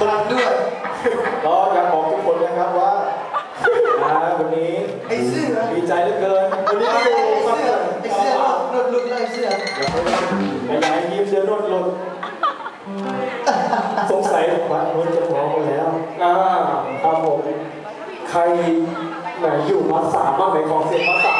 ตรับด้วยก็อยากบอกทุกคนนะครับว่าอ่วันนี้ไอ้เสื้อดีใจเหลือเกินวันนี้ไอ้เสื้อไอ้เสื้อนดลุดเลยไอ้เสื้อไอ้ยายยิ้มเสื้อนดลุนสงสัยพระนนจะพร้อมกันแล้วอ่าครับผมใครไหนอยู่ภาษาบ้างไหนของเสียงภาษา